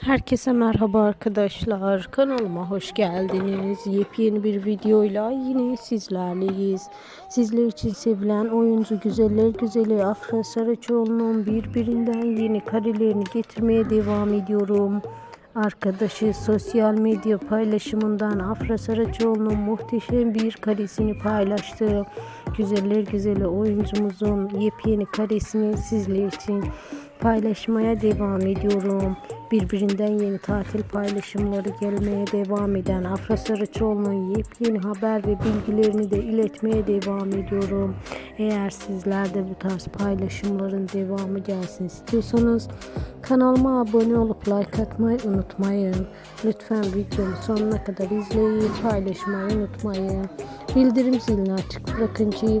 Herkese merhaba arkadaşlar. Kanalıma hoş geldiniz. Yepyeni bir videoyla yine sizlerleyiz. Sizler için sevilen oyuncu güzeller güzeli Afra Saraçoğlu'nun birbirinden yeni karelerini getirmeye devam ediyorum. Arkadaşı sosyal medya paylaşımından Afra Saraçoğlu'nun muhteşem bir karesini paylaştı. Güzeller güzeli oyuncumuzun yepyeni karesini sizler için paylaşmaya devam ediyorum. Birbirinden yeni tatil paylaşımları gelmeye devam eden Afra Saraçoğlu'nun yepyeni haber ve bilgilerini de iletmeye devam ediyorum. Eğer sizler de bu tarz paylaşımların devamı gelsin istiyorsanız kanalıma abone olup like atmayı unutmayın. Lütfen videomu sonuna kadar izleyin, paylaşmayı unutmayın. Bildirim zilini açık bırakın ki